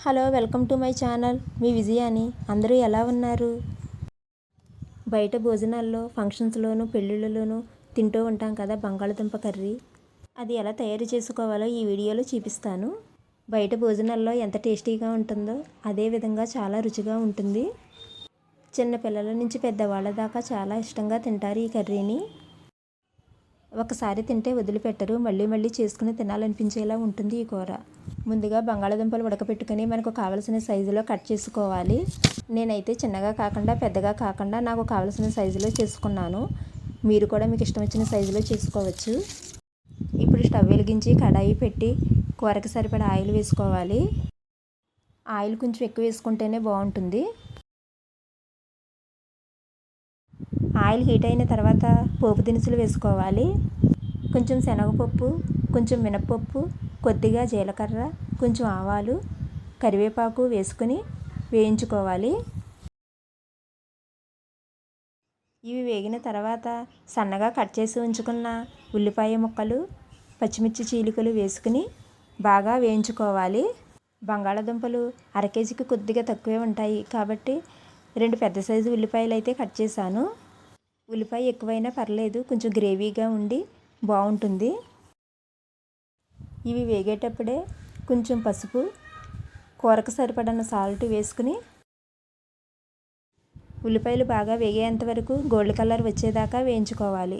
Hello welcome to my channel. మీ విజయాని. అందరూ ఎలా ఉన్నారు? బయట భోజనాల్లో ఫంక్షన్స్లోనూ పెళ్ళిళ్ళలోనూ తింటూ ఉంటాం కదా బంగాళదుంప కర్రీ. అది ఎలా తయారు చేసుకోవాలో ఈ వీడియోలో చూపిస్తాను. బయట భోజనాల్లో ఎంత టేస్టీగా ఉంటుందో అదే విధంగా చాలా రుచిగా ఉంటుంది. చిన్న పిల్లల నుంచి పెద్దవాళ్ళ దాకా చాలా ఇష్టంగా తింటారు ఈ కర్రీని. ఒకసారి తింటే వదిలిపెట్టరు మళ్ళీ మళ్ళీ చేసుకుని తినాలనిపించేలా ఉంటుంది ఈ కూర. ముందుగా బంగాళాదుంపలు ఉడకపెట్టుకుని మనకు కావలసిన సైజులో కట్ చేసుకోవాలి. నేనైతే చిన్నగా కాకుండా పెద్దగా కాకుండా నాకు కావలసిన సైజులో చేసుకున్నాను. మీరు కూడా మీకు ఇష్టం వచ్చిన సైజులో చేసుకోవచ్చు. ఇప్పుడు స్టవ్ వెలిగించి కడాయి పెట్టి కూరకు సరిపడా ఆయిల్ వేసుకోవాలి. ఆయిల్ కొంచెం ఎక్కువ వేసుకుంటేనే బాగుంటుంది. ఆయిల్ హీట్ అయిన తర్వాత పోపు దినుసులు వేసుకోవాలి. కొంచెం శనగపప్పు కొంచెం మినప్పప్పు కొద్దిగా జీలకర్ర కొంచెం ఆవాలు కరివేపాకు వేసుకుని వేయించుకోవాలి. ఇవి వేగిన తర్వాత సన్నగా కట్ చేసి ఉంచుకున్న ఉల్లిపాయ ముక్కలు పచ్చిమిర్చి చీలికలు వేసుకుని బాగా వేయించుకోవాలి. బంగాళాదుంపలు అర కేజీకి కొద్దిగా తక్కువే ఉంటాయి కాబట్టి రెండు పెద్ద సైజు ఉల్లిపాయలు అయితే కట్ చేశాను. ఉల్లిపాయ ఎక్కువైనా పర్లేదు కొంచెం గ్రేవీగా ఉండి బాగుంటుంది. ఇవి వేగేటప్పుడే కొంచెం పసుపు కూరకు సరిపడిన సాల్ట్ వేసుకుని ఉల్లిపాయలు బాగా వేగేంత వరకు గోల్డ్ కలర్ వచ్చేదాకా వేయించుకోవాలి.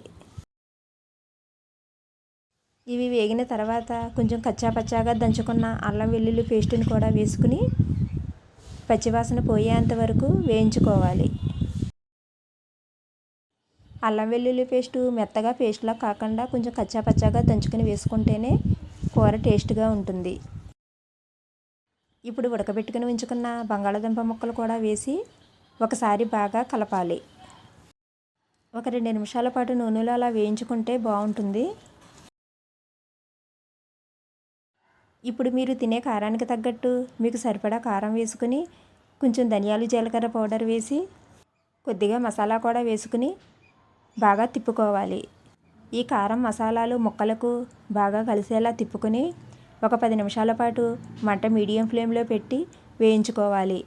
ఇవి వేగిన తర్వాత కొంచెం కచ్చాపచ్చాగా దంచుకున్న అల్లం వెల్లుల్లి పేస్ట్ని కూడా వేసుకుని పచ్చివాసన పోయేంత వరకు వేయించుకోవాలి. అల్లం వెల్లుల్లి పేస్టు మెత్తగా పేస్ట్లా కాకుండా కొంచెం కచ్చా పచ్చాగా వేసుకుంటేనే కూర టేస్ట్గా ఉంటుంది. ఇప్పుడు ఉడకబెట్టుకుని ఉంచుకున్న బంగాళాదుంప ముక్కలు కూడా వేసి ఒకసారి బాగా కలపాలి. ఒక రెండు నిమిషాల పాటు నూనెలో అలా వేయించుకుంటే బాగుంటుంది. ఇప్పుడు మీరు తినే కారానికి తగ్గట్టు మీకు సరిపడా కారం వేసుకుని కొంచెం ధనియాలు జీలకర్ర పౌడర్ వేసి కొద్దిగా మసాలా కూడా వేసుకుని బాగా తిప్పుకోవాలి. ఈ కారం మసాలాలు ముక్కలకు బాగా కలిసేలా తిప్పుకొని ఒక పది నిమిషాల పాటు మంట మీడియం ఫ్లేమ్లో పెట్టి వేయించుకోవాలి.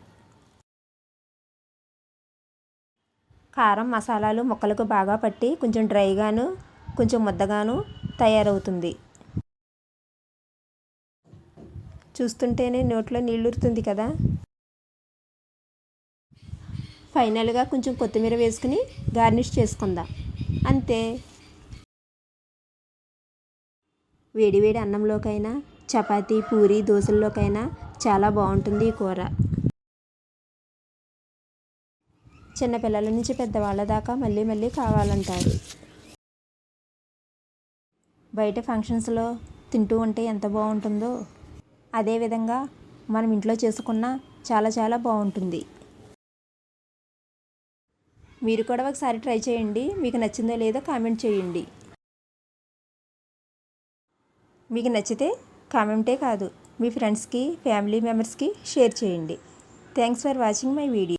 కారం మసాలాలు ముక్కలకు బాగా పట్టి కొంచెం డ్రైగాను కొంచెం ముద్దగాను తయారవుతుంది. చూస్తుంటేనే నోట్లో నీళ్ళురుతుంది కదా? ఫైనల్గా కొంచెం కొత్తిమీర వేసుకుని గార్నిష్ చేసుకుందాం. అంతే. వేడివేడి అన్నంలోకైనా చపాతీ పూరి దోశల్లోకైనా చాలా బాగుంటుంది ఈ కూర. చిన్నపిల్లల నుంచి పెద్దవాళ్ళ దాకా మళ్ళీ మళ్ళీ కావాలంటారు. బయట ఫంక్షన్స్లో తింటూ ఉంటే ఎంత బాగుంటుందో అదేవిధంగా మనం ఇంట్లో చేసుకున్న చాలా చాలా బాగుంటుంది. మీరు కూడా ఒకసారి ట్రై చేయండి. మీకు నచ్చిందో లేదో కామెంట్ చేయండి. మీకు నచ్చితే కామెంటే కాదు. మీ ఫ్రెండ్స్కి ఫ్యామిలీ మెంబర్స్కి షేర్ చేయండి. Thanks for watching my video.